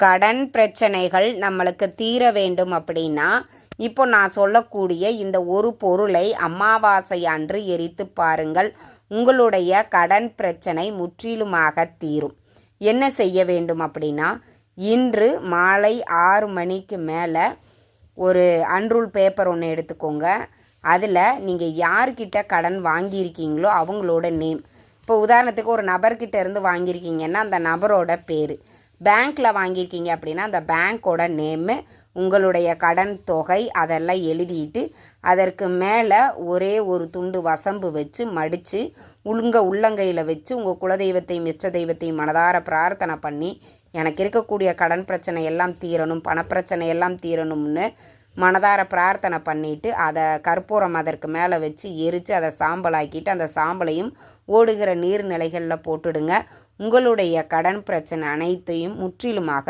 கடன் பிரச்சனைகள் நம்மளுக்கு தீர வேண்டும் அப்படின்னா இப்போ நான் சொல்லக்கூடிய இந்த ஒரு பொருளை அமாவாசை அன்று எரித்து பாருங்கள். உங்களுடைய கடன் பிரச்சனை முற்றிலுமாக தீரும். என்ன செய்ய வேண்டும் அப்படின்னா இன்று மாலை ஆறு மணிக்கு மேலே ஒரு அன்ரூல் பேப்பர் ஒன்று எடுத்துக்கோங்க. அதில் நீங்கள் யார்கிட்ட கடன் வாங்கியிருக்கீங்களோ அவங்களோட நேம் இப்போ உதாரணத்துக்கு ஒரு நபர்கிட்ட இருந்து வாங்கியிருக்கீங்கன்னா அந்த நபரோட பேர். பேங்க்கில் வாங்கியிருக்கீங்க அப்படின்னா அந்த பேங்க்கோட நேமு உங்களுடைய கடன் தொகை அதெல்லாம் எழுதிட்டு அதற்கு மேலே ஒரே ஒரு துண்டு வசம்பு வச்சு மடித்து உங்கள் உள்ளங்கையில் வச்சு உங்கள் குலதெய்வத்தையும் இஷ்ட தெய்வத்தையும் மனதார பிரார்த்தனை பண்ணி எனக்கு இருக்கக்கூடிய கடன் பிரச்சனை எல்லாம் தீரணும் பணப்பிரச்சனை எல்லாம் தீரணும்னு மனதார பிரார்த்தனை பண்ணிட்டு அதை கற்பூரம் அதற்கு மேலே வச்சு எரித்து அதை சாம்பலாக்கிட்டு அந்த சாம்பலையும் ஓடுகிற நீர்நிலைகளில் போட்டுடுங்க. உங்களுடைய கடன் பிரச்சனை அனைத்தையும் முற்றிலுமாக